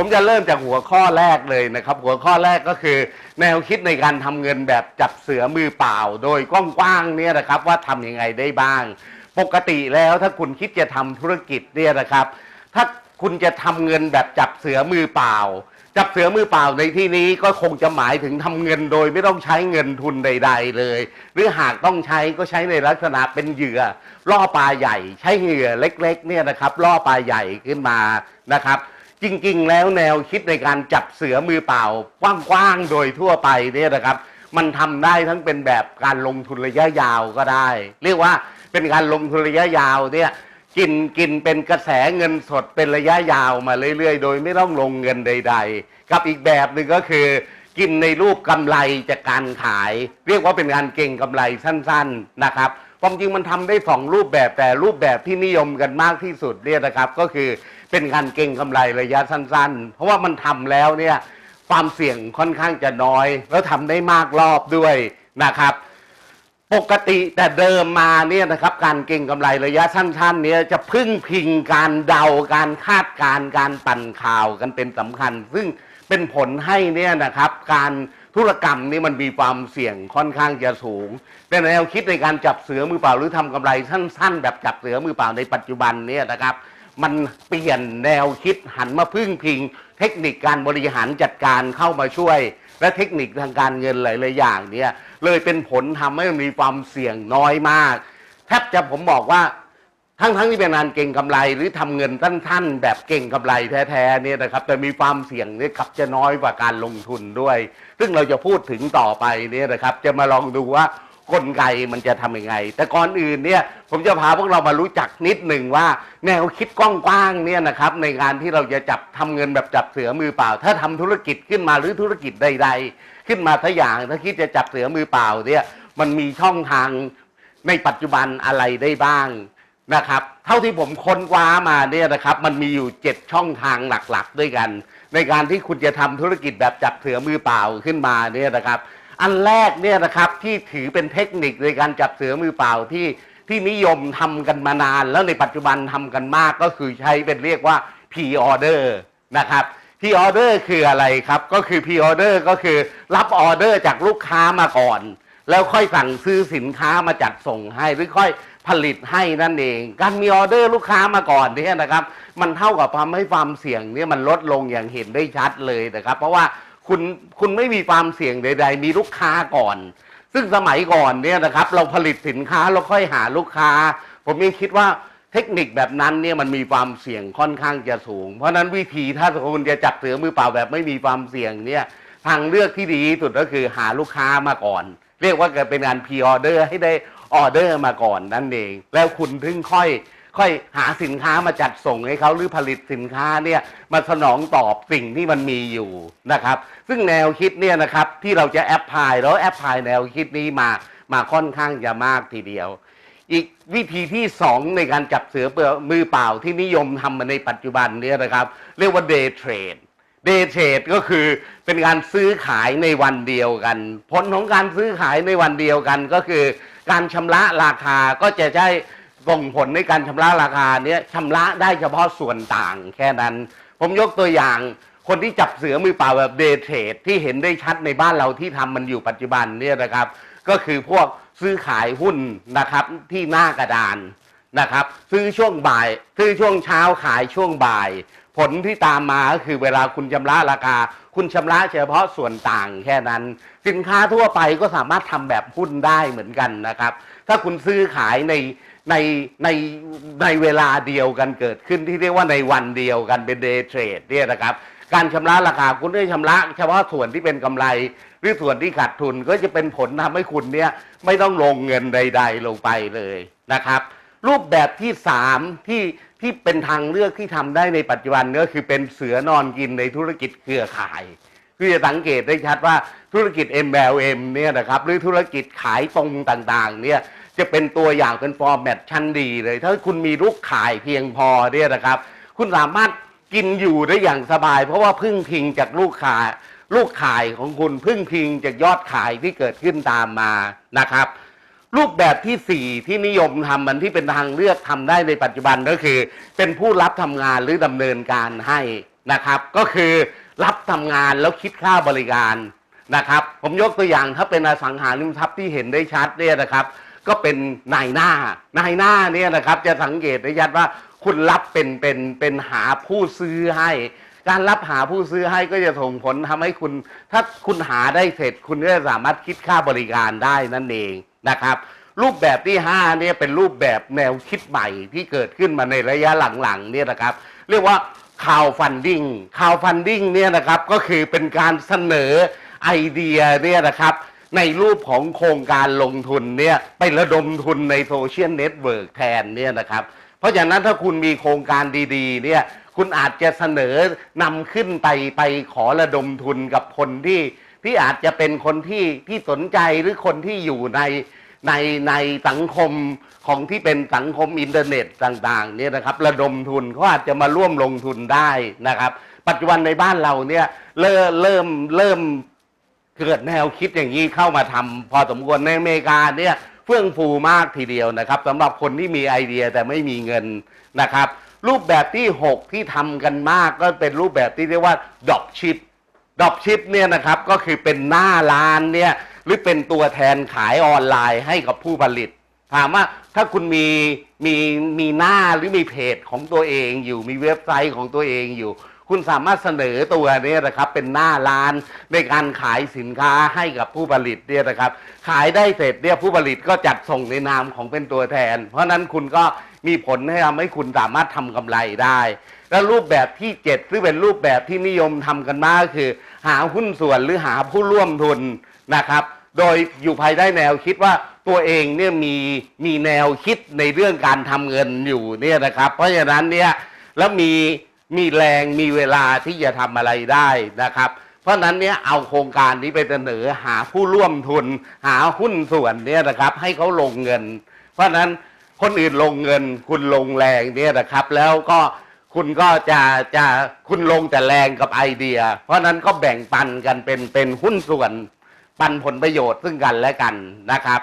ผมจะเริ่มจากหัวข้อแรกเลยนะครับ หัวข้อแรกก็คือ แนวคิดในการทำเงินแบบจับเสือมือเปล่า โดยกว้างๆเนี่ยนะครับ ว่าทำยังไงได้บ้าง ปกติแล้วถ้าคุณคิดจะทำธุรกิจเนี่ยนะครับ ถ้าคุณจะทำเงินแบบจับเสือมือเปล่า จับเสือมือเปล่าในที่นี้ก็คงจะหมายถึงทำเงินโดยไม่ต้องใช้เงินทุนใด ๆ เลย หรือหากต้องใช้ก็ใช้ในลักษณะเป็นเหยื่อ ล่อปลาใหญ่ ใช้เหยื่อเล็กๆเนี่ยนะครับ ล่อปลาใหญ่ขึ้นมานะครับ จริงๆ แล้วแนวคิดในการจับเสือมือเปล่ากว้างๆโดยทั่วไปเนี่ยนะครับ มันทำได้ทั้งเป็นแบบการลงทุนระยะยาวก็ได้ เรียกว่าเป็นการลงทุนระยะยาวเนี่ย กินกินเป็นกระแสเงินสดเป็นระยะยาวมาเรื่อย ๆ โดยไม่ต้องลงเงินใด ๆ กับอีกแบบหนึ่งก็คือ กินในรูปกำไรจากการขาย เรียกว่าเป็นการเก่งกำไรสั้น ๆนะครับความจริงมันทำได้สองรูปแบบแต่รูปแบบที่นิยมกันมากที่สุดเนี่ยนะครับ ก็คือเป็นการเก่งกำไรระยะสั้น ๆ เพราะว่ามันทำแล้วเนี่ยความเสี่ยงค่อนข้างจะน้อย แล้วทำได้มากรอบด้วยนะครับ ปกติแต่เดิมมาเนี่ยนะครับ การเก่งกำไรระยะสั้นๆ เนี่ยจะพึ่งพิงการเดาการคาดการณ์การปั่นข่าวกันเป็นสำคัญ ซึ่งเป็นผลให้เนี่ยนะครับ การธุรกรรมนี่มันมีความเสี่ยงค่อนข้างจะสูง แต่แนวคิดในการจับเสือมือเปล่าหรือทำกำไรสั้น ๆ แบบจับเสือมือเปล่าในปัจจุบันเนี่ยนะครับ มันเปลี่ยนแนวคิดหันมาพึ่งพิง เทคนิคการบริหารจัดการเข้ามาช่วย และเทคนิคทางการเงินหลายๆอย่างเนี่ยเลยเป็นผลทำให้มันมีความเสี่ยงน้อยมากแทบจะผมบอกว่าทั้งทั้งที่เป็นงานเก่งกำไรหรือทำเงินสั้นๆ แบบเก่งกำไรแท้ๆเนี่ยนะครับแต่มีความเสี่ยงเนี่ยกลับจะน้อยกว่าการลงทุนด้วย ซึ่งเราจะพูดถึงต่อไปเนี่ยนะครับ จะมาลองดูว่า กลไกมันจะทำยังไง แต่ก่อนอื่นเนี่ยผมจะพาพวกเรามารู้จักนิดหนึ่งว่า แนวคิดกว้างๆเนี่ยนะครับในการที่เราจะจับทำเงินแบบจับเสือมือเปล่า ถ้าทำธุรกิจขึ้นมาหรือธุรกิจใด ๆ ขึ้นมาสักอย่างถ้าคิดจะจับเสือมือเปล่าเนี่ยมันมีช่องทางในปัจจุบันอะไรได้บ้างนะครับ เท่าที่ผมค้นคว้ามาเนี่ยนะครับ มันมีอยู่7ช่องทางหลักๆ ด้วยกัน ในการที่คุณจะทำธุรกิจแบบจับเสือมือเปล่าขึ้นมาเนี่ยนะครับ อันแรกเนี่ยนะครับที่ถือเป็นเทคนิคในการจับเสือมือเปล่าที่ที่นิยมทำกันมานาน แล้วในปัจจุบันทำกันมากก็คือใช้เป็นเรียกว่า P-order นะครับ P-order คืออะไรครับ ก็คือ P-order ก็คือรับออเดอร์จากลูกค้ามาก่อน แล้วค่อยสั่งซื้อสินค้ามาจัดส่งให้หรือค่อยผลิตให้นั่นเอง การมีออเดอร์ลูกค้ามาก่อนเนี่ยนะครับ มันเท่ากับทำให้ความเสี่ยงเนี่ยมันลดลงอย่างเห็นได้ชัดเลยนะครับ เพราะว่า คุณคุณไม่มีความเสี่ยงใด ๆ มีลูกค้าก่อน ซึ่งสมัยก่อนเนี่ยนะครับ เราผลิตสินค้าเราค่อยหาลูกค้า ผมยังคิดว่าเทคนิคแบบนั้นเนี่ยมันมีความเสี่ยงค่อนข้างจะสูง เพราะนั้นวิธีถ้าคุณจะจับเสือมือเปล่าแบบไม่มีความเสี่ยงเนี่ยทางเลือกที่ดีที่สุดก็คือหาลูกค้ามาก่อน เรียกว่าเกิดเป็นการพ r ออเดอร์ให้ได้ออเดอร์มาก่อนนั่นเอง แล้วคุณถึงค่อย ค่อยหาสินค้ามาจัดส่งให้เขาหรือผลิตสินค้าเนี่ยมาสนองตอบสิ่งที่มันมีอยู่นะครับ ซึ่งแนวคิดเนี่ยนะครับที่เราจะแอปพลายแล้วแอปพลายแนวคิดนี้มามาค่อนข้างจะมากทีเดียว อีกวิธีที่สองในการจับเสือเปลือมือเปล่าที่นิยมทำมาในปัจจุบันเนี่ยนะครับ เรียกว่า day trade day trade ก็คือเป็นการซื้อขายในวันเดียวกัน ผลของการซื้อขายในวันเดียวกันก็คือ การชำระราคาก็จะใช้ ส่งผลในการชำระราคาเนี้ยชำระได้เฉพาะส่วนต่างแค่นั้น ผมยกตัวอย่างคนที่จับเสือมือเปล่าแบบเดย์เทรดที่เห็นได้ชัดในบ้านเราที่ทำมันอยู่ปัจจุบันเนี่ยนะครับ ก็คือพวกซื้อขายหุ้นนะครับที่หน้ากระดานนะครับ ซื้อช่วงบ่าย ซื้อช่วงเช้าขายช่วงบ่าย ผลที่ตามมาก็คือเวลาคุณชำระราคา คุณชำระเฉพาะส่วนต่างแค่นั้น สินค้าทั่วไปก็สามารถทำแบบหุ้นได้เหมือนกันนะครับ ถ้าคุณซื้อขายใน ในในในเวลาเดียวกันเกิดขึ้นที่เรียกว่าในวันเดียวกันเป็นเดย์เทรดเนี่ยนะครับ การชำระราคาคุณได้ชำระเฉพาะส่วนที่เป็นกำไร หรือส่วนที่ขาดทุนก็จะเป็นผลทำให้คุณเนี่ยไม่ต้องลงเงินใด ๆ ลงไปเลยนะครับ รูปแบบที่สามที่ที่เป็นทางเลือกที่ทำได้ในปัจจุบันก็คือเป็นเสือนอนกินในธุรกิจเครือข่ายคือจะสังเกตได้ชัดว่าธุรกิจ MLM เนี่ยนะครับหรือธุรกิจขายตรงต่างๆเนี่ย จะเป็นตัวอย่างเป็นฟอร์แมตชั้นดีเลย ถ้าคุณมีลูกขายเพียงพอเนี่ยนะครับ คุณสามารถกินอยู่ได้อย่างสบาย เพราะว่าพึ่งพิงจากลูกค้าลูกขายของคุณพึ่งพิงจากยอดขายที่เกิดขึ้นตามมานะครับ รูปแบบที่สี่ที่นิยมทำมันที่เป็นทางเลือกทำได้ในปัจจุบันก็คือ เป็นผู้รับทำงานหรือดำเนินการให้นะครับ ก็คือรับทำงานแล้วคิดค่าบริการนะครับ ผมยกตัวอย่างถ้าเป็นอสังหาริมทรัพย์ที่เห็นได้ชัดเนี่ยนะครับ ก็เป็นนายหน้านายหน้าเนี่ยนะครับ จะสังเกตได้ชัดว่าคุณรับเป็นเป็นเป็นหาผู้ซื้อให้ การรับหาผู้ซื้อให้ก็จะส่งผลทำให้คุณ ถ้าคุณหาได้เสร็จ คุณก็จะสามารถคิดค่าบริการได้นั่นเองนะครับ รูปแบบที่5เนี่ยเป็นรูปแบบแนวคิดใหม่ที่เกิดขึ้นมาในระยะหลังๆเนี่ยนะครับ เรียกว่าข่าวฟันดิ้งข่าวฟันดิ้งเนี่ยนะครับก็คือเป็นการเสนอไอเดียเนี่ยนะครับ ในรูปของโครงการลงทุนเนี่ยไประดมทุนในโซเชียลเน็ตเวิร์กแทนเนี่ยนะครับ เพราะฉะนั้นถ้าคุณมีโครงการดีๆเนี่ยคุณอาจจะเสนอนำขึ้นไปไปขอระดมทุนกับคนที่ที่อาจจะเป็นคนที่ที่สนใจหรือคนที่อยู่ในในในสังคมของที่เป็นสังคมอินเทอร์เน็ตต่างๆเนี่ยนะครับระดมทุนเขาอาจจะมาร่วมลงทุนได้นะครับ ปัจจุบันในบ้านเราเนี่ยเริ่มเริ่มเริ่ม เกิดแนวคิดอย่างนี้เข้ามาทำพอสมควรในอเมริกาเนี่ยเฟื่องฟูมากทีเดียวนะครับสำหรับคนที่มีไอเดียแต่ไม่มีเงินนะครับ รูปแบบที่ 6 ที่ทำกันมากก็เป็นรูปแบบที่เรียกว่าดอกชิปดอกชิปเนี่ยนะครับก็คือเป็นหน้าร้านเนี่ยหรือเป็นตัวแทนขายออนไลน์ให้กับผู้ผลิต ถามว่าถ้าคุณมีมีมีหน้าหรือมีเพจของตัวเองอยู่มีเว็บไซต์ของตัวเองอยู่ คุณสามารถเสนอตัวเนี้นะครับเป็นหน้าร้านในการขายสินค้าให้กับผู้ผลิตเนี่ยนะครับ ขายได้เสร็จเนี่ยผู้ผลิตก็จัดส่งในนามของเป็นตัวแทน เพราะนั้นคุณก็มีผลให้ทำให้คุณสามารถทำกำไรได้ แล้วรูปแบบที่เจ็ดซึ่งเป็นรูปแบบที่นิยมทำกันมากก็คือ หาหุ้นส่วนหรือหาผู้ร่วมทุนนะครับ โดยอยู่ภายใต้แนวคิดว่าตัวเองเนี่ยมีมีแนวคิดในเรื่องการทำเงินอยู่เนี่ยนะครับ เพราะฉะนั้นเนี่ยแล้วมี มีแรงมีเวลาที่จะทำอะไรได้นะครับ เพราะนั้นเนี่ยเอาโครงการนี้ไปเสนอหาผู้ร่วมทุน หาหุ้นส่วนเนี่ยนะครับ ให้เขาลงเงิน เพราะนั้นคนอื่นลงเงิน คุณลงแรงเนี่ยนะครับ แล้วก็คุณก็จะจะคุณลงแต่แรงกับไอเดีย เพราะนั้นก็แบ่งปันกันเป็นเป็นหุ้นส่วนปันผลประโยชน์ซึ่งกันและกันนะครับ